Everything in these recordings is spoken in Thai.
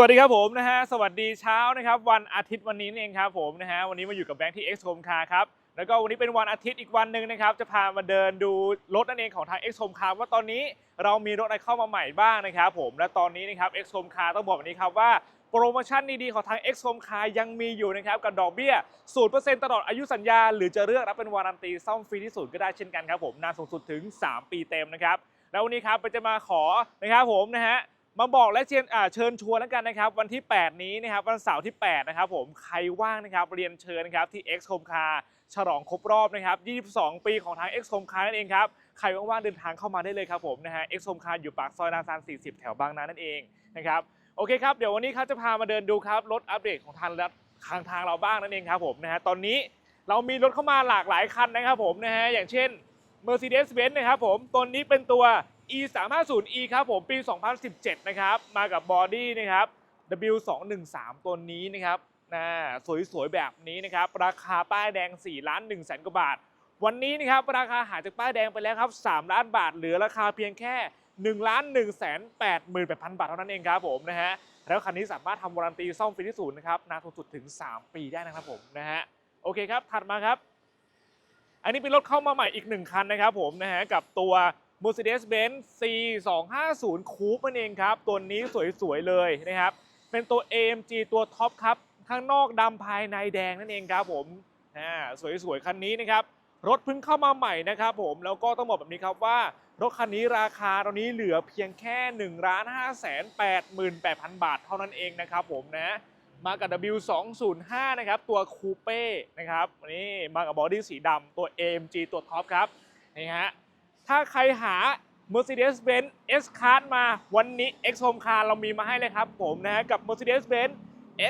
สวัสดีครับผมนะฮะสวัสดีเช้านะครับวันอาทิตย์วันนี้นี่เองครับผมนะฮะวันนี้มาอยู่กับแบงค์ที่ X Home Car ครับแล้วก็วันนี้เป็นวันอาทิตย์อีกวันหนึ่งนะครับจะพามาเดินดูรถนั่นเองของทาง X Home Car ว่าตอนนี้เรามีรถอะไรเข้ามาใหม่บ้างนะครับผมและตอนนี้นะครับ X Home Car ต้องบอกแบบนี้ครับว่าโปรโมชั่นดีๆของทาง X Home Car ยังมีอยู่นะครับกับดอกเบี้ย 0%ตลอดอายุสัญญา หรือจะเลือกรับเป็นวารันตีซ่อมฟรีที่สุดก็ได้เช่นกันครับผมนานสูงสุดถึง 3 ปีเต็มนะครับแล้ววันนี้ครับเราจะมาขอนะครับผมนะฮะ มาบอกและเชิญเชิญชวนแล้วกันนะครับ วันที่ 8 นี้นะครับวันเสาร์ที่ 8 นะครับผมใครว่างนะครับเรียนเชิญนะครับที่ X Home Car ฉลองครบรอบนะครับ 22 ปีของทาง X Home Car นั่นเองครับ ใครว่างๆเดินทางเข้ามาได้เลยครับผมนะฮะ X Home Car อยู่ปากซอยนาซาน 40 แถวบางนานั่นเองนะครับโอเคครับเดี๋ยววันนี้ครับจะพามาเดินดูครับรถอัปเดตของทางทางทางเราบ้างนั่นเองครับผมนะฮะตอนนี้เรามีรถเข้ามาหลากหลายคันนะครับผมนะฮะอย่างเช่น Mercedes-Benz นะครับผมตัวนี้เป็นตัว e 3 5 0 e ครับผมปี 2017 นะครับ มากับบอดี้นะครับ w 2 1 3ตัวนี้นะครับน่าสวยๆ แบบนี้นะครับ ราคาป้ายแดง 4 ล้าน1แสนกว่าบาท วันนี้นะครับ ราคาหายจากป้ายแดงไปแล้วครับ 3 ล้านบาท เหลือราคาเพียงแค่1ล้าน1แสน8หมื่น8พันบาทเท่านั้นเองครับผมนะฮะแล้วคันนี้สามารถทำวารันตีซ่อมฟรีที่ศูนย์นะครับนานสูงสุดถึง 3 ปีได้นะครับผมนะฮะโอเคครับถัดมาครับ อันนี้เป็นรถเข้ามาใหม่อีกหนึ่งคันนะครับผมนะฮะกับตัว Mercedes-Benz C250 Coupe นั่นเองครับ ตัวนี้สวยๆเลยนะครับ เป็นตัว AMG ตัวท็อปครับ ข้างนอกดำภายในแดงนั่นเองครับผมอ่าสวยๆ คันนี้นะครับ รถเพิ่งเข้ามาใหม่นะครับผม แล้วก็ต้องบอกแบบนี้ครับว่า รถคันนี้ราคาตอนนี้เหลือเพียงแค่1นึ่งล้านห้าแสนแปดหมื่นแปดพันบาทเท่านั้นเองนะครับผมนะมากับ W205 นะครับ ตัวคูเป้นะครับนี่มากับบอดี้สีดำตัว AMG ตัวท็อปครับนี่ฮะ ถ้าใครหา Mercedes-Benz S-Class มาวันนี้ X Home Car เรามีมาให้เลยครับผมนะฮะกับ Mercedes-Benz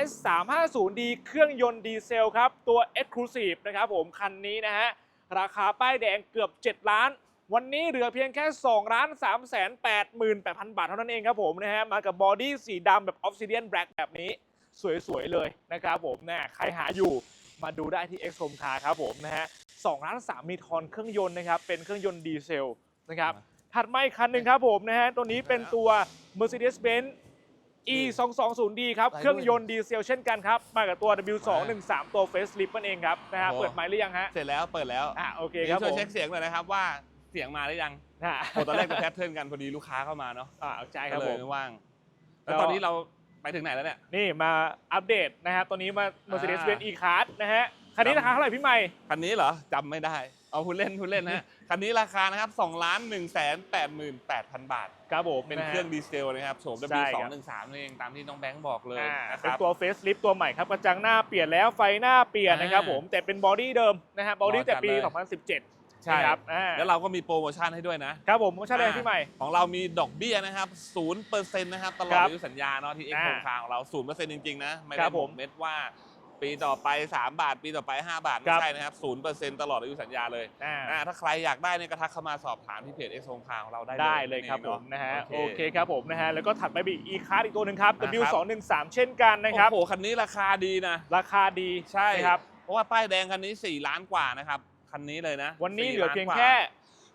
S350D เครื่องยนต์ดีเซลครับ ตัว Exclusive นะครับผมคันนี้นะฮะ ราคาป้ายแดงเกือบ 7 ล้าน วันนี้เหลือเพียงแค่ 2 ล้าน3แสน8หมื่น8พันบาทเท่านั้นเองครับผมนะฮะ มากับบอดี้สีดำแบบ Obsidian Black แบบนี้ สวย ๆ เลยนะครับผมนะใครหาอยู่มาดูได้ที่ X Home Car ครับผมนะฮะ 2ล้าน3มีทอนเครื่องยนต์นะครับเป็นเครื่องยนต์ดีเซลนะครับถัดมาอีกคันหนึ่งครับผมนะฮะตัวนี้เป็นตัว Mercedes-Benz E 2 2 0 D ครับเครื่องยนต์ดีเซลเช่นกันครับ มากับตัว W 2 1 3ตัว Facelift นั่นเองครับนะฮะโอ้เปิดไมค์หรือยังฮะเสร็จแล้วเปิดแล้วอะโอเคเดี๋คยรัวบช่วยผมเช็คเสียงหน่อยนะครับว่าเสียงมาหรือยังอะโอ้ตอนแรกเป็นแพทเทิร์นกันพอดีลูกค้าเข้ามาเนาะอะใช่คก็รับเลผยมไม่ว่าง แล้วก็ตอนนี้เราไปถึงไหนแล้วเนี่ย นี่มาอัปเดตนะครับตัวนี้มา Mercedes-Benz E-Class นะฮะ คันนี้ราคาเท่าไหร่พี่ใหม่ คันนี้เหรอจำไม่ได้ เอาคุณเล่นคุณเล่นนะคันนี้ราคานะครับ2ล้าน1แสน8หมื่น8พันบาทครับผมเป็นนะฮะเครื่องดีเซลนะครับโฉมใช่ W ครับ2 1 3นั่นเองตามที่น้องแบงค์บอกเลยอ่านะคเป็นรับตัวเฟ e ลิฟตัวใหม่ครับกระจังหน้าเปลี่ยนแล้วไฟหน้าเปลี่ยนนะครับอ่าผมแต่เป็นบอดี้เดิมนะฮะบอดี้รอจัแต่ดปีเลย2017ใช่นะครับอ่าแล้วเราก็มีโปรโมชั่นให้ด้วยนะ ครับผมใช่เลยอ่าพี่ใหม่ ของเรามีดอกเบี้ยนะครับ0%นะครับ ตลอดครับอายุสัญญาเนาะที่เอ็กอ่าโครงคาของเรา0%จริง ๆ นะ ไม่คได้รับบผอมกเม็ดว่า ปีต่อไป 3 บาท ปีต่อไป 5 บาทคไม่รับใช่นะครับ0%ตลอดอายุสัญญาเลยอ่า อ่าถ้าใครอยากได้เนี่ยก็ทักเข้ามาสอบถามที่เพจเอ็กโครงคาของเราได้ได้เลยครับเอผงมนะฮะ โอโอเคเคครับผมนะฮะ แล้วก็ถัดไปอีกอีคาร์อีกตัวหนึ่งครับนะครับ W213 เช่นกันนะครับโอ้โหคันนี้ราคาดีนะ ราคาดีใช่ นะครับ เพราะว่าป้ายแดงคันนี้ 4 ล้านกว่านะครับ คันนี้เลยนะวันนี้4เหลือเพียงากว่าแค่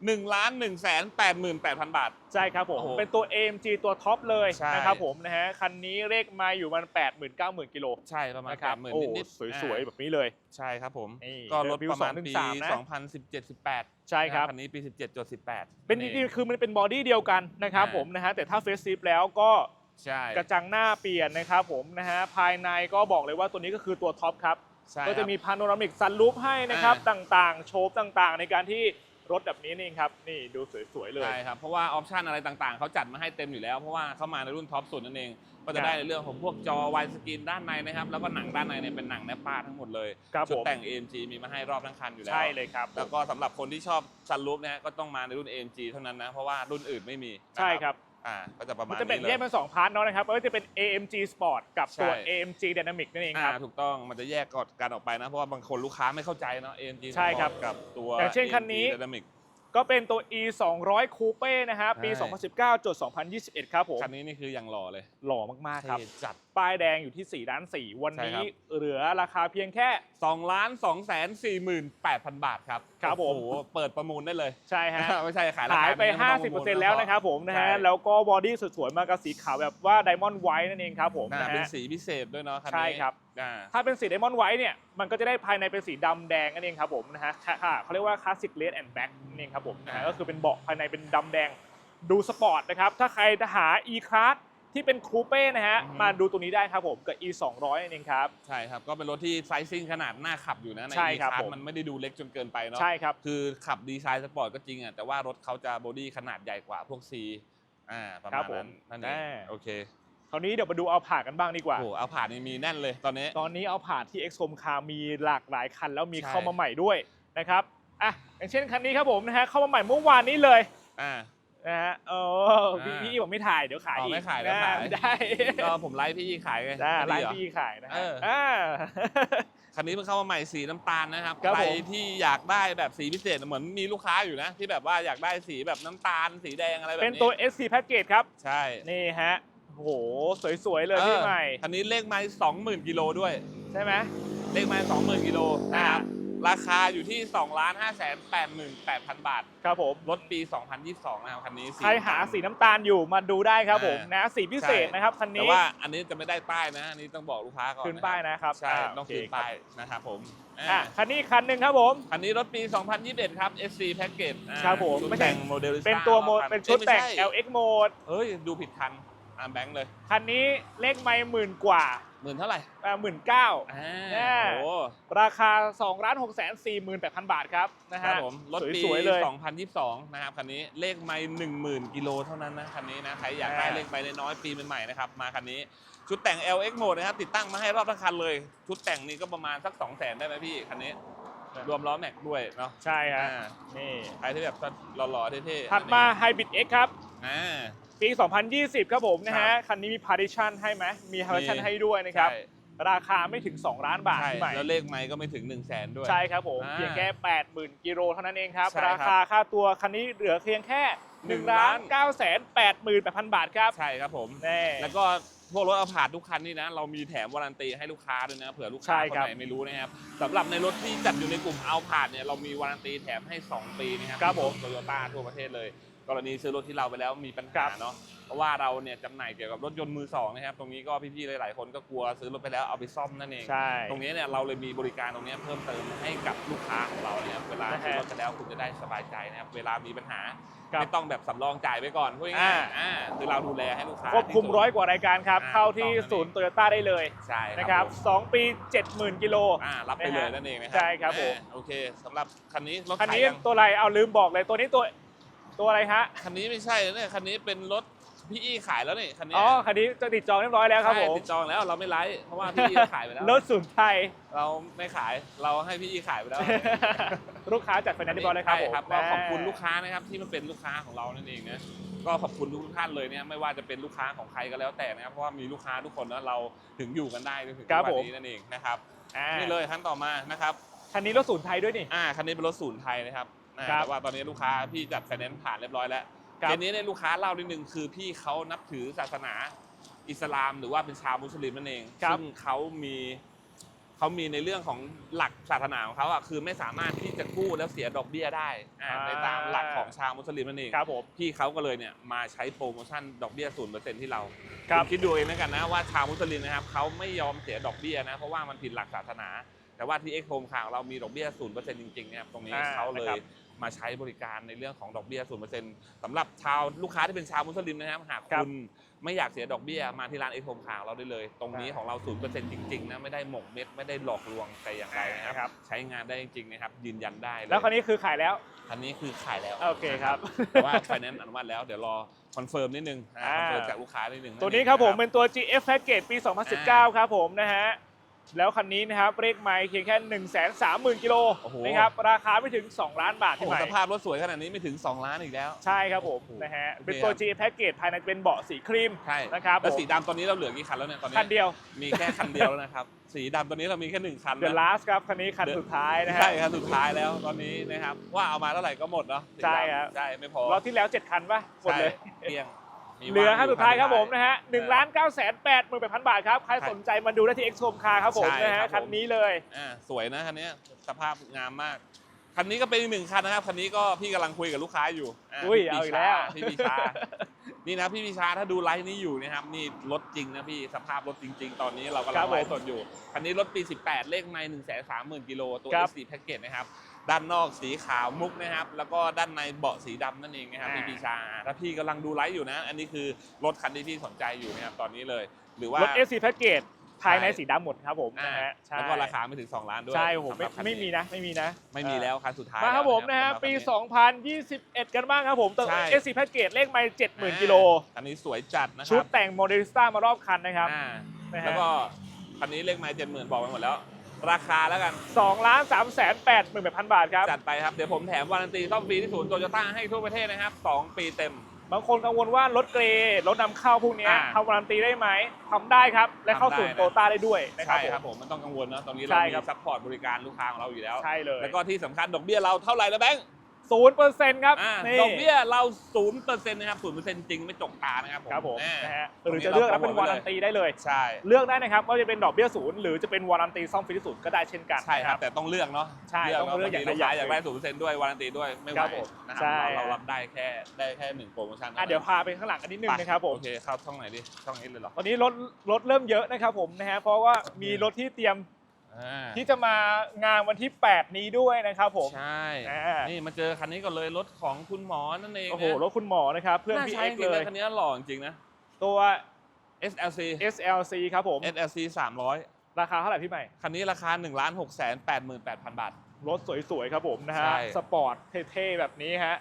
1ล้าน1แสน8หมื่น8พันบาท ใช่ครับผม โอ้โหเป็นตัว AMG ตัวท็อปเลยใช่ นะครับผมนะฮะ คันนี้เลขมาอยู่มัน8 0 0 0 0 9 0,000กิโลใช่ประมาณนะครับแปดหมื่นโอ้นิดๆสวยๆ แบบนี้เลย ใช่ครับผม นี่ก็รถประมาณ W213 ปีนะ 2017-18ใช่ครับ คันนี้ปี 17จด18เป็นจริงๆคือมันเป็นบอดี้เดียวกันนะครับอ่าผมนะฮะ แต่ถ้าเฟ e ลิฟแล้วก็ใช่กระจังหน้าเปลี่ยนนะครับผมนะฮะ ภายในก็บอกเลยว่าตัวนี้ก็คือตัวท็อปครับ ใช่ก็จะครับมีพาโนรามิกซันรูฟให้นะครับ อ่า ต่างๆ โชว์ต่างๆ ในการที่ รถแบบนี้นี่เองครับนี่ดูสวยๆเลยใช่ครับเพราะว่าออปชันอะไรต่างๆ เขาจัดมาให้เต็มอยู่แล้ว เพราะว่าเข้ามาในรุ่นท็อปสุดนั่นเอง ก็ครัจะบได้ในเรื่องของพวกจอวายสกรีนด้านในนะครับ แล้วก็หนังด้านในเนี่ยเป็นหนังแนปป้าทั้งหมดเลยครับชุดผมแต่ง AMG มีมาให้รอบทั้งคันอยู่แล้วใช่เลยครับแล้วก็สำหรับคนที่ชอบซันรูฟนะฮะก็ต้องมาในรุ่น AMG เท่านั้นนะเพราะว่ารุ่นอื่นไม่มีนะใช่ครับ อ่าก็จะประมามันณจะแบ่งนี้แยเลกยเป็นสองพาร์ทเนาะนะครับก็จะเป็น AMG Sport กับตัว ใช่ AMG Dynamic นั่นเองคอ่ารับถูกต้องมันจะแยกกันออกไปนะ เพราะว่าบางคนลูกค้าไม่เข้าใจเนาะ AMG ใช่ครับกับตัว อย่างเช่นคันนี้ AMG Dynamic ก็เป็นตัว e 2 0 0 Coupe นะฮะปี ใช่ 2019จด2021 ครับผม คันนี้นี่คืออย่างหล่อเลย หล่อมาก ๆ ครับ เท่จัด ป้ายแดงอยู่ที่4ล้าน 4 วันใช่นี้ครับ เหลือราคาเพียงแค่ 2ล้าน2แสน48,000 บาทครับครับผม โอ้โหเปิดประมูลได้เลย ใช่ฮะ ไม่ใช่ขายราขายคาไป นี้ม่ต้องประมู50%แล้วนะครับผมนะฮะ ใช่แล้วก็บอดี้สวยๆ มากับสีขาวแบบว่าไดมอนด์ไวท์นั่นเองครับผมอ่านะเป็นฮะสีพิเศษด้วยเนาะคันนี้ ใช่ครับอ่า ถ้าเป็นสีไดมอนด์ไวท์เนี่ยมันก็จะได้ภายในเป็นสีดำแดงนั่นเองครับผมนะฮะค่ะค่ะเขาเรียกว่าคลาสสิกเลดแอนด์แบ็กนั่นเองครับผมนะฮะอ่าก็คือเป็นเบาะภายในเป็นดำแดงดูสปอร์ตนะครับ ถ้าใครจะหา e class ที่เป็นคูเป้นะฮะมาดูตัวนี้ได้ครับผมกับ e 2 0 0นั่นเองครับ ใช่ครับ ก็เป็นรถที่ไซซิ่งขนาดหน้าขับอยู่นะในใช่ครับคาผม มันไม่ได้ดูเล็กจนเกินไปเนาะใช่ครับ คือขับดีไซน์สปอร์ตก็จริงอะแต่ว่ารถเขาจะบอดี้ขนาดใหญ่กว่าพวก C อ่าประครัมาณบผมนั้นนั่นเองอ่าโอเคค ราวนี้เดี๋ยวมาดูเอาผ่ากันบ้างดีกว่า โอ้โหเอาผ่านนี่มีแน่นเลยตอนนี้ ตอนนี้เอาผ่านที่ XCOM Car มีหลากหลายคันแล้วมีใช่ เข้ามาใหม่ด้วยนะครับอะอย่างเช่นคันนี้ครับผมนะฮะเข้ามาใหม่เมื่อวานนี้เลยอ่า นะฮะเออพี่อ่าพี่บอกไม่ถ่ายเดี๋ยวขายอ๋ออีกไม่ขายเดี๋ยวนะขายได้ก็ผมไลฟ์พี่ขายไงได้ไม่ร้านดีเหรอพี่ขายนะฮะเอออ่า คันนี้เพิ่งเข้ามาใหม่สีน้ำตาลนะครับครับใครผมที่อยากได้แบบสีพิเศษเหมือนมีลูกค้าอยู่นะ ที่แบบว่าอยากได้สีแบบน้ำตาลสีแดงอะไรแบบนี้เป็นตัว SC Package ครับ ใช่ นี่ฮะ โอ้โห สวยๆเลยพี่ใหม่คันนี้เลขไม้สองหมื่นกิโลด้วย ใช่ไหมเลขไม้สองหมื่นกิโลนะครับอ่ราคาอยู่ที่2ล้าน5แสน8หมื่น8พันบาท ครับผมรถปี 2022 นะครับคันนี้ใครหาสีน้ำตาลอยู่มาดูได้ครับผมอ่านะสีพิเศษใช่นะครับคันแต่นี้ว่าอันนี้จะไม่ได้ป้ายนะอันนี้ต้องบอกลูกค้าก่อนคืนป้ายนะครับใช่าต้องโเคคืนป้ายนะครับผมอะอ่าคันนี้คันหนึ่งครับผมคันนี้รถปี 2021 ครับ SC Package อ่าครับผมชุดไม่ใช่แต่งโมเดลเป็นตัวโมดเป็นชุดแต่ง LX Mode เฮ้ยดูผิดคัน อ่าแบงค์เลยคันนี้เลขไม่หมื่นกว่าหมื่นเท่าไหร่หมื่นเก้าอ่าแน่โอ้ราคา2ล้าน6แสน4หมื่น8พันบาทครับนะครัฮะบผมรถปีสวยๆเลย2022นะครับคันนี้เลขไม่10,000กิโลเท่านั้นนะคันนี้นะใครอยากได้อ่าเลขไม่น้อยๆปีใหม่ๆนะครับมาคันนี้ชุดแต่ง LX Mode นะครับติดตั้งมาให้รอบทั้งคันเลย ชุดแต่งนี่ก็ประมาณสัก2 0 0 0 0 0ได้ไหมพี่คันนี้รวมล้อแม็กด้วยเนาะใช่ฮะอ่านี่ใครที่แบบหล่อๆเท่ๆถัดมา Hybrid X ครับอ่า ปี 2020 ครับผมนะครัฮะบคันนี้มี partition ให้ไหมมี partition มีให้ด้วยนะครับใช่ราคาไม่ถึง 2 ล้านบาทใช่พี่ใหม่แล้วเลขไม่ก็ไม่ถึง 1 0 0 0 0แสนด้วย ใช่ครับผมอ่าเพียงแค่ 80,000 กิโลเท่านั้นเองครับใช่ครับ ราคาค่าตัวคันนี้เหลือเพียงแค่1ล้าน9แสน88,000บาทครับ ใช่ครับผมแน่แล้วก็พวกรถเอาผาดทุกคันนี่นะ เรามีแถมวารันตีให้ลูกค้าด้วยนะ เผื่อลูกใช่ค้าคนครับไหนไม่รู้นะครับสำหรับในรถที่จัดอยู่ในกลุ่มเอาผาดเนี่ยเรามีวารันตีแถมให้ 2 ปีนะครับครับผมโตโยต้าทั่วประเทศเลย กรณีซื้อรถที่เราไปแล้วมีปัญครัหาบเนาะเพราะว่าเราเนี่ยจำหน่ายเกี่ยวกับรถยนต์มือสองนะครับตรงนี้ก็พี่ๆหลายๆคนก็กลัวซื้อรถไปแล้วเอาไปซ่อมนั่นเอง ใช่ ตรงนี้เนี่ยเราเลยมีบริการตรงนี้เพิ่มเติมให้กับลูกค้าของเราเนี่ยเวลานะฮะซื้อรถไปแล้วคุณจะได้สบายใจนะครับเวลามีปัญหาครับไม่ต้องแบบสำรองจ่ายไปก่อนพูดง่ายๆอ่าคือเราดูแลให้ลูกค้าควบคุมที่สุดร้อยกว่ารายการครับ อ่าเข้าที่ถูกต้องศูนย์โตโยต้าได้เลยใช่นะครับผม2ปี 70,000กิโล อ่ารับไปเลยนั่นเองนะครัใช่ครับผม อ่าโอเคสำหรับคันนี้รถคันขายนี้ยังตัวอะไรเอาลืมบอกเลยตัวนี้ตัว ตัวอะไรฮะ คันนี้ไม่ใช่นะเนี่ยคันนี้เป็นรถพี่อี้ขายแล้วนี่คันนี้อ๋อ คันนี้จะติดจองเรียบร้อยแล้วครับใช่ผมติดจองแล้วเราไม่ไลฟ์เพราะว่าพี่อี้ขายไปแล้วรถศูนย์ไทย เราไม่ขายเราให้พี่อี้ขายไปแล้วลูกค้าจัดไฟแนนซ์เรียบร้อยเลยครับใช่ผมครับก็ขอบคุณลูกค้านะครับที่มันเป็นลูกค้าของเรานั่นเองนะก็ขอบคุณทุกท่านเลยเนี่ยไม่ว่าจะเป็นลูกค้าของใครก็แล้วแต่นะครับเพราะว่ามีลูกค้าทุกคนนะเราถึงอยู่กันได้จนถึงครับทุกผวัมนนี้นั่นเองนะครับอ่านี่เลยขั้นต่อมานะครับ คันนี้รถศูนย์ไทยด้วยนี่ อ่าคันนี้เป็นรถศูนย์ไทยนะครับ อ่าครับแต่ว่าตอนนี้ลูกค้าพี่จัดไฟแนนซ์ผ่านเรียบร้อยแล้วครับทีนี้เนี่ยลูกค้าเล่านิดนึงคือพี่เขานับถือศาสนาอิสลาม หรือว่าเป็นชาวมุสลิมนั่นเองครับซึ่งเขามีเขามีในเรื่องของหลักศาสนาของเขาอะคือไม่สามารถที่จะกู้แล้วเสียดอกเบี้ยได้อ่าในตามหลักของชาวมุสลิมนั่นเองครับผมพี่เขาก็เลยเนี่ยมาใช้โปรโมชั่นดอกเบี้ยศูนย์เปอร์เซ็นที่เราครับณคิดดูเองแล้วกันนะว่าชาวมุสลิมนะครับเขาไม่ยอมเสียดอกเบี้ยนะเพราะว่ามันผิดหลักศาสนา แต่ว่าที่เอ็กโฮมข่าวเรามีดอกเบี้ยศูนย์เปอร์เซ็นต์จริงๆเนี่ยตรงนี้อ่าเขาเลนะครัยบ มาใช้บริการในเรื่องของดอกเบี้ยศูนย์เปอร์เซ็นต์สำหรับชาวลูกค้าที่เป็นชาวมุสลิมนะครับ หากครับคุณไม่อยากเสียดอกเบี้ยมาที่ร้านเอ็กโฮมข่าวเราได้เลย ตรงนี้ใช่ของเราศูนย์เปอร์เซ็นต์จริงๆนะไม่ได้หมกเม็ดไม่ได้หลอกลวงแต่อย่างไรนะนะคครัรับ ใช้งานได้จริงๆนะครับ ยืนยันได้เยแล้วคันนี้คือขายแล้วคันนี้คือขายแล้วโอเคครับแต่ว่าไฟแนนซ์อนุมัติแล้วเดี๋ยวรอคอนเฟิร์มนิดนึงคอ่าอนเฟิร์มจากลูกค้านิดนึงตัวนี้ครับผมะเป็นตัว GF Package ปี 2019 ครับผมนะฮะ แล้วคันนี้นะครับเลขไมล์เพียงแค่ 1 3 0 0 0 0 กิโลโอ้โห นะครับราคาไม่ถึง 2 ล้านบาทโอ้ที่โหไหมสภาพรถสวยขนาดนี้ไม่ถึง 2 ล้านอีกแล้ว ใช่ครับผมโอ้โหนะฮะโอเคเป็นตัว ครับ G แพ็กเกจภายในเป็นเบาะสีครีม ใช่นะครับแล้วผม สีดำตอนนี้เราเหลือกี่คันแล้วเนี่ยตอนนี้คันเดียว มีแค่คันเดียวแล้วนะครับ สีดำตอนนี้เรามีแค่หนึ่งคัน The นะ Last ครับ คันนี้คัน The- สุดท้ายนะฮะ ใช่ครับสุดท้ายแล้วตอนนี้นะครับว่าเอามาเท่าไหร่ก็หมดเนาะสีดำใช่ครับ ใช่ไม่พอรอบที่แล้ว 7 คันป่ะหมดเลย ใช่เกลี้ยงมี เหลือว่งคันสุดท้ายครับผมนะฮะเออ1ล้าน9แสน8หมื่นแปดพันบาทครับ ใครใช่สนใจมาดูได้ที่ X Home Car ครับผมใช่นะครัฮะบผมคันนี้เลยอ่าสวยนะคันนี้สภาพงามมาก คันนี้ก็เป็นอีกหนึ่งคันนะครับ คันนี้ก็พี่กำลังคุยกับลูกค้าอยู่ะอุ้ยพี่เอาปีอีกแล้วชาพี่ปีชา นี่นะพี่ปีชาถ้าดูไลฟ์นี้อยู่นะครับนี่รถจริงนะพี่สภาพรถจริง ๆ ตอนนี้เรากำคลัรังบผมไลฟ์สดอยู่ คันนี้รถปี 18 เลขไมล์1 3 0 0 0 0กิโลตัวครับ S4 แพ็กเกจนะครับ ด้านนอกสีขาวมุกนะครับ แล้วก็ด้านในเบาะสีดำนั่นเองนะครับอ่าพี่ปีชา ถ้าพี่กำลังดูไลฟ์อยู่นะ อันนี้คือรถคันที่พี่สนใจอยู่นะครับตอนนี้เลย หรือว่ารถ SC แพ็กเกจภายในใช่ สีดำหมดครับผมอ่านะฮะใช่แล้วก็ราคาไม่ถึง 2 ล้านด้วยใช่ผมสำหรับคันไม่นี้มีนะไม่มีนะไม่มีแล้วคันสุดท้ายมาครับผมแล้วนะฮะสำหรับปีคันนี้ 2021 กันบ้างครับผมตัวใช่ SC แพ็กเกจเลขไมล์70,000กิโลอันนี้สวยจัดนะคชุดรับแต่งโมเดลิสต้ามารอบคันนะครับอ่านะฮะ แล้วก็คันนี้เลขไม้เจ็ดหมื่นบอกไปหมดแล้ว ราคาแล้วกัน 2ล้าน3แสน8หมื่นแปดพันบาทครับ จัดไปครับ เดี๋ยวผมแถมวารันตีซ่อมฟรีที่ศูนย์โตโยต้าให้ทั่วประเทศนะครับ 2 ปีเต็ม บางคนกังวลว่ารถเกรย์รถนำเข้าพวกเนี้ยอ่าทำการันตีได้ไหมทำได้ครับ และเข้าทำได้ศูนย์นะ โตต้าได้ด้วยนะครัใช่บครับผมผมมันต้องกังวลนะตอนนี้ใช่เรามีครับ ซัพพอร์ตบริการลูกค้าของเราอยู่แล้ว ใช่เลย แล้วก็ที่สำคัญดอกเบี้ยเราเท่าไหร่แล้วแบงค์ ศูนย์เปอร์เซ็นต์ครับอ่านี่ดอกเบี้ยเราศูนย์เปอร์เซ็นต์นะครับศูนย์เปอร์เซ็นต์จริงไม่จกตานะครับผมครับผมอ่านะฮะตรงหรือนี้จะเลือกรับเราเป็นโปรวาโมทไว้รันตีได้เลย ใช่เลือกได้นะครับว่าจะเป็นดอกเบี้ยศูนย์หรือจะเป็นวารันตีซ่อมฟรีที่ศูนย์ก็ได้เช่นกันใช่ครับนะแต่ต้องเลือกเนาะใช่ต้องเลือกอย่างใดลูกค้าอย่างหนึ่งอยากได้ศูนย์เปอร์เซ็นต์ด้วยวารันตีด้วยไม่ไหวครับผมนะครัใช่เราเรารับได้แค่ได้แค่หนึ่งโปรโมชั่นอะเดี๋ยวพาไปข้างหลังกันนิดนึงไปนะครับผม โอเคเข้าช่องไหนดิช่องนี้เลยเหรอ ตอนนี้รถรถเริ่มเยอะนะครับผมนะฮะเพราะว่ามีรถที่เตรียม อ่าที่จะมางานวันที่ 8 นี้ด้วยนะครับผม ใช่ อ่านี่มาเจอคันนี้ก่อนเลยรถของคุณหมอนั่นเองโอ้โหนะรถคุณหมอนะครับ เพื่อนน่าพี่ใช้เอ็กจริงเลนะยคันนี้หล่อจริงๆนะ ตัว SLC SLC ครับผม SLC 300 ราคาเท่าไหร่พี่ใหม่ คันนี้ราคา 1 6 8 8 8 0 0 0 บาท รถสวยๆครับผมนะฮะ ใช่ สปอร์ตเท่ๆแบบนี้ฮะ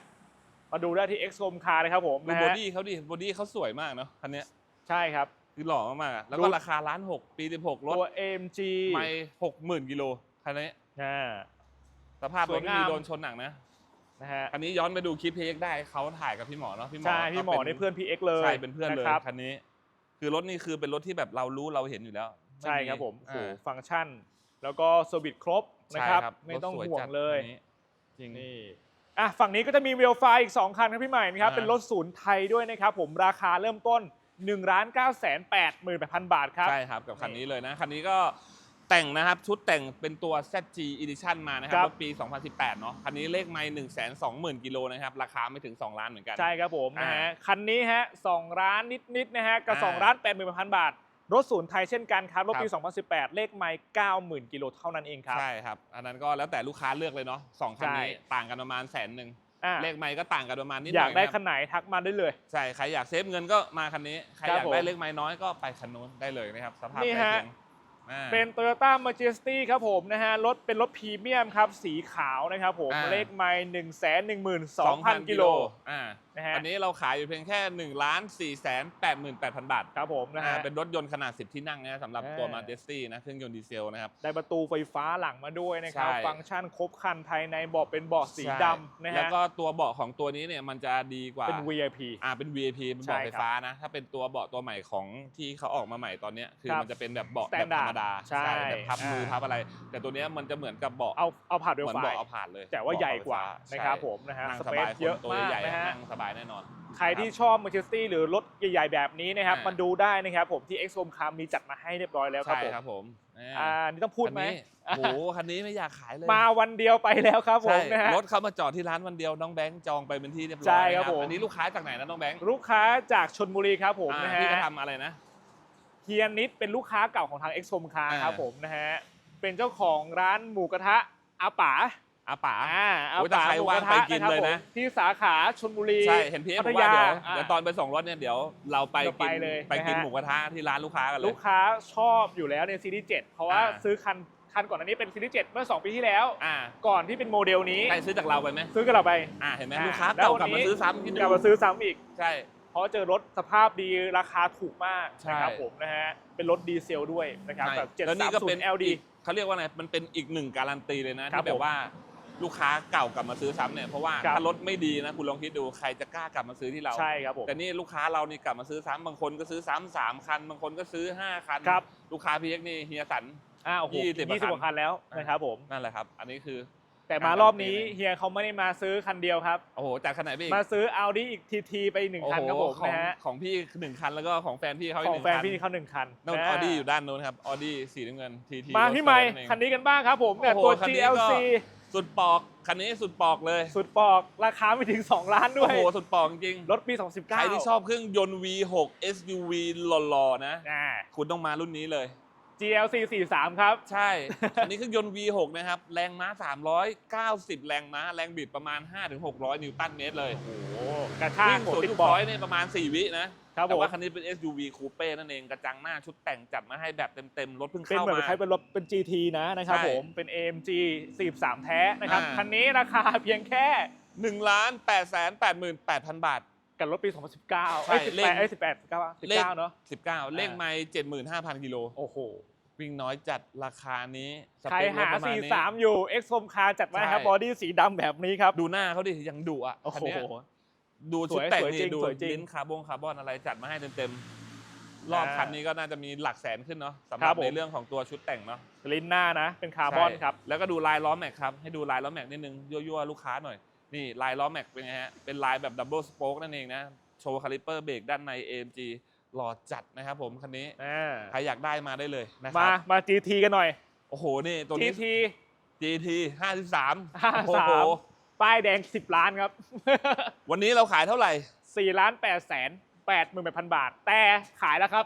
มาดูได้ที่ X Home Car นะครับผมดูนะบอฮะดี้เขาดิบอดี้เขาสวยมากเนาะคันเนี้ยใช่ครับ คือหล่อมากๆอะแล้วดูก็ราคาล้านหกปี16รถตัว AMG ไม่หกหมื่นกิโลคันนี้อ่า สภาพสรวถยไม่งามมีโดนชนหนักนะ นะฮะคันนี้ย้อนไปดูคลิปเพกได้เขาถ่ายกับพี่หมอเนาะพี่หมอใช่พี่หมอก็นี่เพื่อนพี่ X เลยใช่เป็นเพื่อนเลยนะครับ คันนี้ คือรถนี่คือเป็นรถที่แบบเรารู้เราเห็นอยู่แล้วไใช่ครับผมโอ้โหอ่าฟังก์ชัน แล้วก็เซอร์วิสครบนะใช่ครับไม่รถต้องสยห่วงจัดเลยคันนี้จริง นี่อะฝั่งนี้ก็จะมีเวลไฟอีก 2 คันครับพี่ใหม่นะครับ อ่า เป็นรถศูนย์ไทยด้วยนะครับผมราคาเริ่มต้น 1นึ่งล้านเก้าแสนแปดหมื่นแปดพันบาทครับ ใช่ครับ กับคันนี้เลยนะ คันนี้ก็แต่งนะครับ ชุดแต่งเป็นตัว ZG Edition มานะครัครับบรถปี 2018 เนาะคันนี้เลขไม่ 1 2 0 0 0 0 กิโลนะครับ ราคาไม่ถึง 2 ล้านเหมือนกัน ใช่ครับผมนะฮะอ่าคันนี้ฮะสองล้านนิดๆนะฮะกับอ่าสองล้านแปดหมื่นพันบาทรถศูนย์ไทยเช่นกันครับรถปีครับ2018 เลขไม่เก้าหมื่นกิโลเท่านั้นเองครับ ใช่ครับ อันนั้นก็แล้วแต่ลูกค้าเลือกเลยเนาะสองคันนี้ใช่ต่างกันประมาณแสนหนึ่ง อะเลขไม่ก็ต่างกันประมาณนิดหอน่ยาอกยได้นะคคัรับนไหนทักมาได้เลย ใช่ใครอยากเซฟเงินก็มาคันนี้ ใครครับอยากได้ผมเลขไม้น้อยก็ไปคันนู้นได้เลยนะครับสภาพนี่ใกล้ฮะ เคียง อ่า เป็น Toyota Majesty ครับผมนะฮะรถเป็นรถพรีเมียมครับ สีขาวนะครับผมอ่า เลขไม่หนึ่งแสนหนึ่งหมื่นสองพันกิโลอ่านะฮะอันนี้เราขายอยู่เพียงแค่1นึ่งล้านสี่แสนแปดหมื่นแปดพันบาทครับผมนะอ่าฮะ เป็นรถยนต์ขนาด 10 ที่นั่งนะสำหรับตัว อ่ามาเ e สตี้นะเครื่องยนต์ดีเซลนะครับ ได้ประตูไฟฟ้าหลังมาด้วยนะครับ ใช่ ฟังก์ชันครบครันภายในเบาะเป็นเบาะสีใช่ดำนะแล้วฮะก็ตัวเบาะของตัวนี้เนี่ยมันจะดีกว่า เป็น VIP อ่าเป็น VIP เป็นใช่เบาะครับไฟฟ้านะ ถ้าเป็นตัวเบาะตัวใหม่ของที่เขาออกมาใหม่ตอนเนี้ยคือครับมันจะเป็นแบบเบาะแบบ Standard ธรรมดาใช่แบบพับมืออ่าพับอะไร แต่ตัวเนี้ยมันจะเหมือนกับเบาะเอาเอาผ่านเวเหลมือนไฟเบาะเอาผ่านเลย แต่ว่าใหญ่กว่าเบานะครับไฟผมนะฮะนั่งสสเปบายซคนเยอะตัวมากใหญ่ๆนะฮะนั่งสบายแน่นอน ใครที่ชอบมา j สตี้หรือรถใหญ่ๆแบบนี้นะครับอ่ามมาดูได้นะครับผมที่ X Home Car มีจัดมาให้เรียบร้อยแล้วครับใช่ผมครับผมอ่าอ่านี่ต้องพูดไหมคันนี้โอ้โหคันนี้ไม่อยากขายเลย มาวันเดียวไปแล้วครับผมใช่นะฮะรถเขามาจอดที่ร้านวันเดียวน้องแบงค์จองไปเป็นที่เรียบร้อยใช่ครับนะผมอันนี้ลูกค้าจากไหนนะน้องแบงค์ลูกค้าจากชนบุรีครับผมอ่านะฮะพี่ก็ทำอะไรนะ เฮียนิดเป็นลูกค้าเก่าของทาง X Home Car อ่าครับผมนะฮะเป็นเจ้าของร้านหมูกระทะอาป๋าอาป๋าอ่าอาโอ้ยถ้าป๋าใครหมูว่ากงระไปทะกินนะครับเลยผมนะที่สาขาชนบุรีใช่เห็นพี่เอ็มพับทอกว่าเดี๋ยวอ่าเดี๋ยวตอนไปส่งรถเนี่ยเดี๋ยวเราไปเรากิไปนเลยไปกินนะฮะหมูกระทะที่ร้านลูกค้ากันเลยลูกค้าชอบอยู่แล้วในซีรีส์7เพราะว่าอ่าซื้อคันคันก่อนอันนี้เป็นซีรีส์7เมื่อ 2 ปีที่แล้วอ่าก่อนที่เป็นโมเดลนี้ใครซื้อจากเราไปไหมซื้อกับเราไป อ่าเห็นไหมอ่าลูกค้าแล้วเก่าวันกลับมานี้ซื้อซ้ำคิดดูกลับมาซื้อซ้ำอีก ใช่ เพราะเจอรถสภาพดีราคาถูกมากใช่นะครับผมนะฮะเป็นรถดีเซลด้วยนะครับใช่แบบแล้วนี่ก็เป็น730 LD อีกเขาเรียกว่าไงมันเป็นอีกหนึ่งการันตีเลยนะครัที่บแบบว่าลูกค้าเก่ากลับมาซื้อซ้ำเนี่ยเพราะว่าครับถ้ารถไม่ดีนะคุณลองคิดดูใครจะกล้ากลับมาซื้อที่เราใช่ครับผมแต่นี่ลูกค้าเรานี่กลับมาซื้อซ้ำบางคนก็ซื้อซ้ำสามคัน บางคนก็ซื้อห้าคันครับลูกค้าพี่เอ็กซ์นี่เฮียสันอ่าโอ้โหยี่สิบยี่สิบกว่าคันแล้วนะครับผมนั่นแหละครับ อันนี้คือ แต่มารอบนี้เฮียเขาไม่ได้มาซื้อคันเดียวครับ โอ้โหจากขนาดพี่มาซื้อ Audi อีกทีทีไปหนึ่งโอ้คันโหครับผมของนะฮะของพี่หนึ่งคันแล้วก็ของแฟนพี่เขาอีขกอหงนึ่งแฟนคันพี่เขาหนึ่งคันนั่นนะออดี้อยู่ด้านนู้นครับออดี้สีน้ำเงินทีทีมาพี่ใหม่คันนี้กันบ้างครับผมเนี่ยโอ้โหตัวคันนี้ก็ GLC สุดปอก คันนี้สุดปอกเลย สุดปอกราคาไม่ถึง 2 ล้านด้โอ้วยโห สุดปอกจริง รถปี 2019 ใครที่ชอบเครื่องยนต์ V6 SUV หล่อๆ นะอ่าคุณต้องมารุ่นนี้เลย GLC 43 ครับ ใช่ อันนี้เครื่องยนต์ V6 นะครับ แรงม้า 390 แรงม้า แรงบิดประมาณ 5-600 นิวตันเมตรเลย โอ้โหกระชาวิ่กงหัวศูนติย์ดจุดบอร้กอยเนี่ยประมาณ 4 วินะ ครับแต่ผมว่าคันนี้เป็น SUV คูเป้นั่นเอง กระจังหน้าชุดแต่งจัดมาให้แบบเต็มๆ รถเพิ่งเป็นเข้าเหมือนมาคล้ายเป็นรถเป็น GT นะนะครับใช่ผม เป็น AMG 43 แท้นะครับ อ่า คันนี้ราคาเพียงแค่1ล้าน8แสน88,000 บาท กับรถปี 2019ใช่เอ้ยเลข 18เอ้ย18 19เลข19 เนาะ19 เลขไม่75,000 กิโล โอ้โห วิ่งน้อยจัดราคานี้สใครเปครถหาประมาณนี้ 43 อยู่ X Home Car จัดมาครับ ใช่ บอดี้สีดำแบบนี้ครับ ดูหน้าเขาดิยังดุอะโอ้คันโห เนี้ยดูชุดสวยแต่งสวยจรินี่งดูสวยจริงลิ้นคาร์บอนคาร์บอนอะไรจัดมาให้เต็มๆ รอบอ่าคันนี้ก็น่าจะมีหลักแสนขึ้นเนาะสำหครัรับบผม ในเรื่องของตัวชุดแต่งเนาะลิ้นหน้านะ เป็นคาร์บอนใช่ครับ แล้วก็ดูลายล้อแม็กครับ ให้ดูลายล้อแม็กนิดนึงยั่วๆลูกค้าหน่อย นี่ลายล้อแม็กเป็นไงฮะ เป็นลายแบบดับเบิลสโป๊กนั่นเองนะ โชว์คาลิเปอร์เบรกด้านใน AMG หล่อจัดนะครับผมคันนี้ อ่าใครอยากได้มาได้เลยนะคมารับ มา GT กันหน่อย โอ้โห นี่ตัวนี้ GT GT 53โอ้โห53ป้ายแดง 10 ล้านครับ วันนี้เราขายเท่าไหร่ 4 ล้าน8แสน 8หมื่นแปดพันบาท แต่ขายแล้วครับ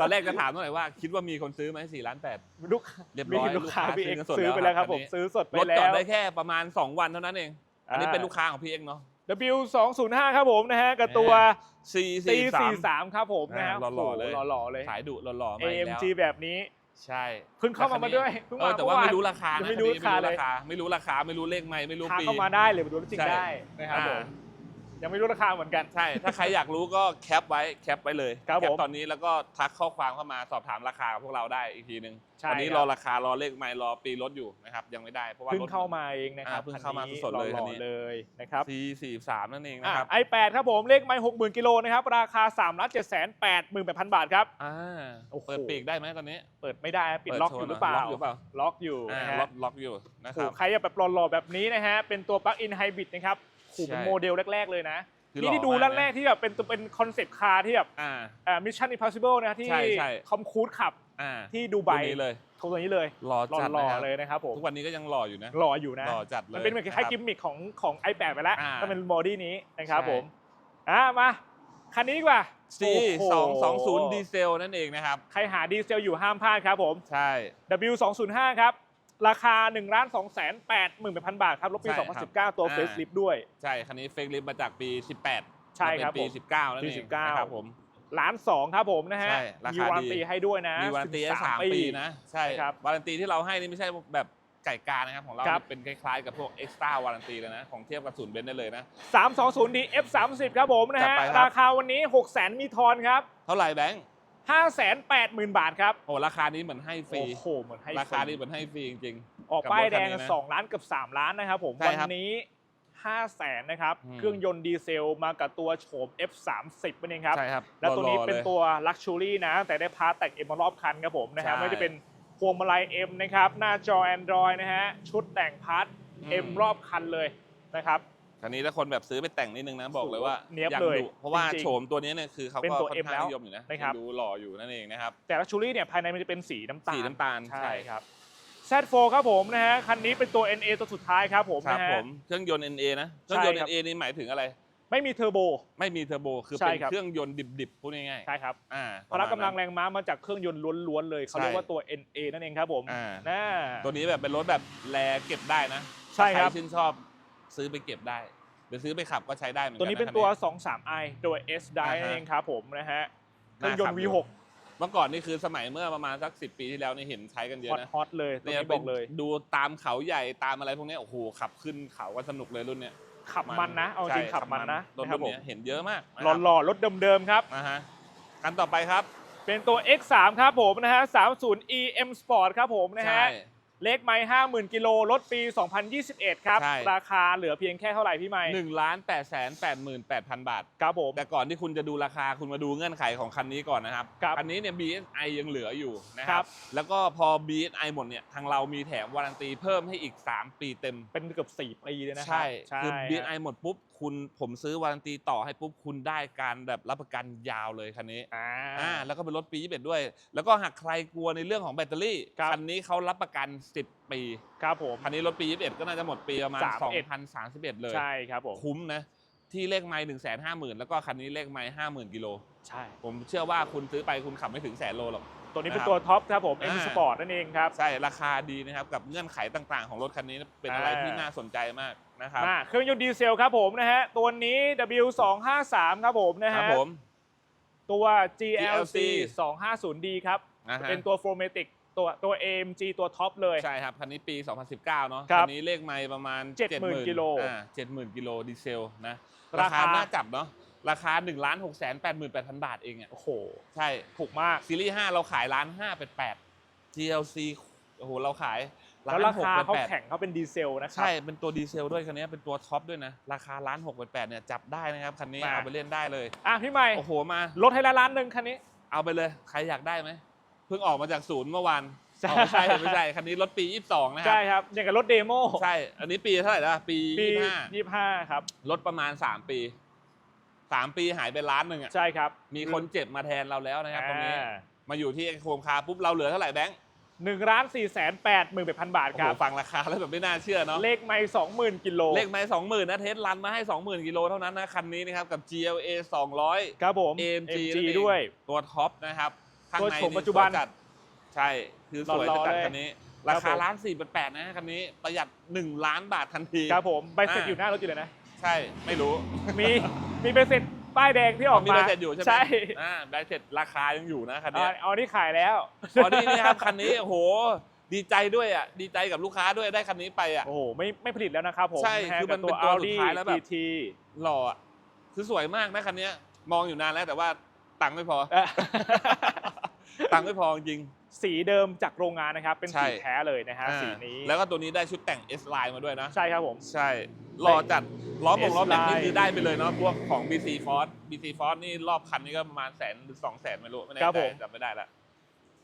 ตอนแรกจะถามหน่อยว่า คิดว่ามีคนซื้อไหมสี่ล้านแปดลูกเรียบร้อยมีลูกค้าลูกค้าพี่เอ็กซื้อเงินสดซื้อไปแล้วครับแล้วผมคันนี้ซื้อสดไปรถแล้จอดวได้แค่ประมาณ 2 วันเท่านั้นเอง อันนี้อ่าเป็นลูกค้าของพี่เอ็กเนาะ W 2 0 5ครับผมนะฮะกับตัว C C 4 3ครับผมนะฮะอ่าหล่อๆเลยโโหหล่อๆเลยสายดุหล่อๆมาอีกแล้ว AMG แบบนี้ใช่เพิ่งเข้ามามาด้วยเพิ่งเอมาอแต่ว่าเมื่อไม่รู้ราคายังนะไม่รู้คันนี้ราคาเลยไม่รู้ราคาไม่รู้เลขไม่ไม่รู้พาปีเข้ามาได้เลยไปดูรถจริงใช่ได้นะครับผมอ่า ยังไม่รู้ราคาเหมือนกัน ใช่ ถ้าใครอยากรู้ก็แคปไว้แคปไว้เลยครับแคปผมตอนนี้แล้วก็ทักข้อความเข้ามาสอบถามราคากับพวกเราได้อีกทีนึงใช่ตอนนี้ครับ รอราคารอเลขไม่รอปีรถอยู่นะครับยังไม่ได้เพราะว่าเพิ่งรถ เข้ามาเองนะครับอ่าเพิ่งเข้ามาคันนี้สดๆเลยหคันล่อนี้ๆเลยนะครับ C 4 3นั่นเองนะอะครับ i8 ครับผมเลขไม่หกหมื่นกิโลนะครับ ราคา3ล้านเจ็ดแสนแปดหมื่นแปดพันบาทครับ อ่าโอ้โห เปิดปีกได้ไหมตอนนี้เปิดไม่ได้ปิดเปิดล็อกโชว์อยู่หรือเปล่า ล็อกอยู่เปล่าล็อกอยู่อ่านะฮะล็อกล็อกอยู่นะคโอ้รับโหใครอยากแบบหล่อๆแบบนี้นะฮะ เป็นตัวปลั๊กอินไฮบริดนะครับ โอ้โหเป็นใช่โมเดลแรก ๆ เลยนะคือนี่ที่หล่ดูอมากด้านนะ แรกที่แบบเป็นตัวเป็นคอนเซ็ปต์คาร์ที่แบบอ่าอ่า มิชชั่นอิมพอสิเบิลนะที่ใช่ใช่ คอมคูดขับอ่าที่ดูไบรุ่นนี้เลยโทรตัวนี้เลยหล่อจัดหล่อนะครับๆเลยนะครับผมทุกวันนี้ก็ยังหล่ออยู่นะหล่ออยู่นะ หล่อจัดเลยมันเป็นเหมือนคล้ายๆกิมมิคของของ iPad ไปแล้วอ่าก็เป็นบอดี้นี้นะครับใช่ ผมอะมาคันนี้ดีกว่า C โอ้โห2 2 0ดีเซลนั่นเองนะครับ ใครหาดีเซลอยู่ห้ามพลาดครับผม ใช่ W 2 0 5ครับ ราคา1ล้าน2แสน8หมื่นพันบาทครับรถปี ใช่ครับ2019 ตัวอ่า เฟซลิฟด้วย ใช่คันนี้เฟกลิฟมาจากปี 18ใช่ครับมาเป็นปี ผม19นั่นเองปี19 นะครับผม ล้านสองครับผมนะฮะ ใช่รามีคาดี วารันตีให้ด้วยนะมีวารันตีให้13สามปีนะ ใช่ครับวารันตีที่เราให้นี่ไม่ใช่แบบไก่กานะครับ ของเราครับ เป็นคล้ายๆ กับพวกเอ็กซ์ต้าวารันตีเลยนะ ของเทียบกับศูนย์เบนซ์ได้เลยนะ 320D F 30ครับผมนะจัดฮะ ไปครับ ราคาวันนี้6แสนมีทอนครับ เท่าไหร่แบงค์ 5แสน8หมื่นบาทครับโอ้ราคานี้เหมือนให้ฟรี โอ้โหเหมือนให้ราคานี้เหมือนให้ฟรีจริงออกป้ายแดงกับรถคันนี้นะสองล้านเกับ 3 ล้านนะครับผมใช่วันครับนี้5แสนนะครับอืมเครื่องยนต์ดีเซลมากับตัวโฉม F 30 นั่นเองครับ ใช่ครับ แล้วตัวนี้หล่อๆเป็นลยตัว Luxury นะ แต่ได้พาร์ทแต่งเอ็มมารอบคันครับผมนะฮะใช่ไม่ได้เป็นพวงมาลัย M นะครับ หน้าจอ Android นะฮะ ชุดแต่งพาร์ทอืม M รอบคันเลยนะครับ คันนี้ถ้าคนแบบซื้อไปแต่งนิดนึงนะบอกเลยว่าเนี๊ยบอยากเลยดูเพราะว่าจริงๆโฉมตัวนี้เนี่ยคือเขาเป็นก็ตัวค่อน M ข้าแล้งวนิยมอยู่นะนะครับ ดูหล่ออยู่นั่นเองนะครับ แต่ Luxury เนี่ยภายในมันจะเป็นสีน้ำตาลสีน้ำตาลใช่ใช่ครับ Z4 ครับผมนะฮะคันนี้เป็นตัว NA ตัวสุดท้ายครับผมครับนะฮะ ผมเครื่องยนต์ NA นะเครื่องยนต์ ใช่ครับ NA นี่หมายถึงอะไร ไม่มีเทอร์โบ ไม่มีเทอร์โบคือใช่เป็นครับ เครื่องยนต์ดิบๆพูดง่ายใช่ครับๆอ่าพละกำลังประมาณนั้น แรงม้ามาจากเครื่องยนต์ล้วนๆเลยเขาใช่เรียกว่าตัว NA นั่นเองครับผมอ่าน่าตัวนี้แบบเป็นรถแบบแลเก็บได้นะใช่ครับถ้าใครชื่นชอบ ซื้อไปเก็บได้ หรือซื้อไปขับก็ใช้ได้เหมือนกัตัวนี้เป็นตัวคั 23i โดย S d i อ่าฮะนั่นเองครับผมนะฮะเครื่องยนต์น่าขับ V6 เมื่อก่อนนี่คือสมัยเมื่อประมาณสักสิปีที่แล้วนี่เห็นใช้กันเยฮออะตนะฮอตเลยตัวเนี่ยนี้บอกเลยดูตามเขาใหญ่ตามอะไรพวกเนี้ยโอ้โหขับขึ้นเขาก็สนุกเลยรุ่นเนี้ยขับมันนะ เอาจริงใช่ขับมันนะรถนะครับรุ่นผมเนี้ยเห็นเยอะมากนะหครับล่อๆรถเดิมๆครับ นะฮะกันต่อไปครับเป็นตัว X3 ครับผมนะฮะ 30 EM Sport ครับผมนะใช่ฮะ เลขไม้50,000กิโลรถปี 2021 ครับ ใช่ ราคาเหลือเพียงแค่เท่าไหร่พี่ไม้หนึ่งล้านแปดแสนแปดหมื่นแปดพันบาท ครับผม แต่ก่อนที่คุณจะดูราคาคุณมาดูเงื่อนไขของคันนี้ก่อนนะครับ ครับคันนี้เนี่ย BSI ยังเหลืออยู่นะคครัรับ บ แล้วก็พอ BSI หมดเนี่ยทางเรามีแถมวารันตีเพิ่มให้อีก 3 ปีเต็ม เป็นเกือบ4ปีเลยนะครัใช่ คือฮะ BSI หมดปุ๊บคุณผมซื้อวารันตีต่อให้ปุ๊บคุณได้การแบบรับประกันยาวเลยคันนี้อ่าอ่าแล้วก็เป็นรถปี 21 ด้วย แล้วก็หากใครกลัวในเรื่องของแบตเตอรี่ครับคันนี้เขารับประกัน 10 ปีครับผมคันนี้รถปี 21 ก็น่าจะหมดปีประมาณ31 2031 เลย ใช่ครับผมคุ้มนะที่เลขไม้หนึ่งแสนห้าหมื่นแล้วก็คันนี้เลขไม้ห้าหมื่นกิโล ใช่ ผมเชื่อว่าคุณซื้อไปคุณขับไม่ถึงแสนโลหรอก ตัวนี้เป็นนะครับตัวท็อปครับผม M อ่า Sport นั่นเองครับใช่ราคาดีนะครับกับเงื่อนไขต่างๆ ของรถคันนี้เป็นอะไรอ่าที่น่าสนใจมากนะครับมาเครื่องยนต์ดีเซลครับผมนะฮะ ตัวนี้ W253 ครับผมนะครัฮะ บผม ตัว GLC GLC 250D ครับนะฮะ เป็นตัว f o r m a t i c ตัวตัว AMG ตัวท็อปเลย ใช่ครับคันนี้ปี 2019 เนาะครัคับนี้เลขไม้ประมาณ70,000กิโลอ่า70,000กิโลดีเซลนะราราคา คาน่าจับเนาะ ราคา1 6 8 8 8 0 0 0บาทเองอะโอ้โห ใช่ถูกมากซีรีส์5เราขายล้าน5 8 8 GLC โอ้โหเราขายแล้วราคาเขา6 8แข่งเขาเป็นดีเซลนะครัใช่ เป็นตัวดีเซลด้วยคันนี้เป็นตัวท็อปด้วยนะ ราคาล้านหกแปดเนี่ยจับได้นะครับคันนี้มาเอาไปเล่นได้เลย อะพี่ใหม่โอ้โหมาลดให้ละล้านหนึ่งคันนี้ เอาไปเลยใครอยากได้ไหมเพิ่งออกมาจากศูนย์เมื่อวานใช่อ๋อไม่ใช่ไม่ใช่คันนี้รถปี 22 นะครัใช่ครับ อย่างกับรถเดโมใช่ อันนี้ปีเท่าไหร่นะปีปี 25 25 ครับ รถประมาณ 3 ปี 3ปีหายไปล้านหนึ่งอะใช่ครับมีคนเจ็บมาแทนเราแล้วนะครับตรงนี้อ่ามาอยู่ที่โคมคาร์ปุ๊บเราเหลือเท่าไหร่แบงค์หนึ่งล้านสี่แสนแปดหมื่นแปดพันบาทโอ้คโหรับฟังราคาแล้วแบบไม่น่าเชื่อเนาะเลขไม่สองหมื่นกิโลเลขไม้สองหมื่นนะเทสรันมาให้20,000กิโลเท่านั้นนะคันนี้นะครับกับ GLA 200ครับผม AMG จีนั่นเองด้วยตัวท็อปนะครับข้างตัวในโฉมนี่ปัจจุบันสวยจัดใช่คือสวยหล่อๆจัดเลยคันนี้ครัราบคาผมล้านสี่แปดนะคันนี้ประหยัด1ล้านบาททันทีครับผมใบเสร็จอ่าอยู่หน้ารถอยู่เลยนะ ใช่ไม่รู้มี มีใบเสร็จป้ายแดงที่ออกมีมาใบเสร็จอยู่ใช่ไหมใช่อ่าใบเสร็จราคายังอยู่นะคันอ่านี้เอานี่ขายแล้วพอดีนี่ครับคันนี้โอ้โหดีใจด้วยอะดีใจกับลูกค้าด้วยได้คันนี้ไปอะโอ้โหไม่ไม่ผลิตแล้วนะครับผมใช่ะฮะคือมันกับตัวเป็นตัวสุด Audi ท้ายแล้วแบบ TT หล่ออะคือสวยมากนะคันนี้มองอยู่นานแล้วแต่ว่าตังค์ไม่พอเอ่อตังค์ไม่พอจริง สีเดิมจากโรงงานนะครับเป็นใช่สีแท้เลยนะฮะอ่าสีนี้แล้วก็ตัวนี้ได้ชุดแต่ง S line มาด้วยนะ ใช่ครับผม ใช่รอจัดล้อมงล้อแบบนี้ S-Line คือได้ไปเลยเนาะพวกของ BC Force BC Force นี่รอบคันนี้ก็ประมาณแสนหรือสองแสนไม่รู้ไม่แน่ครับใจผม จำไม่ได้ละ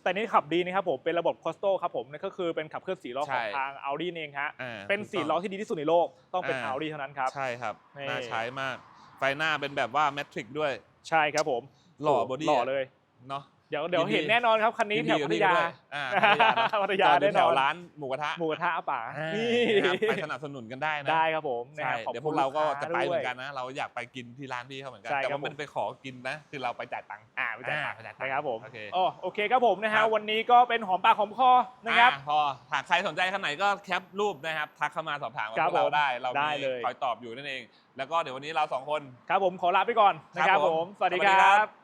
แต่นี่ขับดีนะครับผมเป็นระบบคอสโตครับผมนั่นก็คือเป็นขับเคลื่อนสี่ล้อใช่ของทาง Audi เองฮะอ่าเป็นถูกสี่ต้งล้อที่ดีที่สุดในโลกต้องเป็น อ่า Audi เท่านั้นครับ ใช่ครับ นี่ น่าใช้มาก ไฟหน้าเป็นแบบว่าแมทริกด้วย ใช่ครับผมหล่อบอดี้หล่อเลย เนาะ เดี๋ยวเดี๋ยวยินดี เห็นแน่นอนครับคันนี้แถวพัทยา ด้วยอ่าพัทยาเนอะพัทยาจอดอแน่นอน แถวร้านหมูกระทะหมูกระทะป่าอ่านี่นะครับไปสนับสนุนกันได้นะได้ครับผมใช่นะครับขอบเดี๋ยวพคุวณกเราก็ลูค้จะไปเหมือนกันด้วยนะ เราอยากไปกินที่ร้านพี่เขาเหมือนกัน ใช่แต่ครับว่าไม่ได้ไปขอกินนะ คือเราไปจ่ายตังค์ อ่าไม่จ่ายอ่าตังค์ไม่จ่ายตังค์นะครับผมโอเคอ๋อโอเคครับผมนะครัฮะบ วันนี้ก็เป็นหอมปากหอมคอนะครับ อ่าพอหากใครสนใจคันไหนก็แคปรูปนะครับ ทักเข้ามาสอบถามกับครับพวกเราผมได้ เราได้มีเลย คอยตอบอยู่นั่นเอง แล้วก็เดี๋ยววันนี้เราสองคน ครับผมขอลาไปก่อนนะครับครับผผม ม สวัสดีสวัสดีคครัรับบ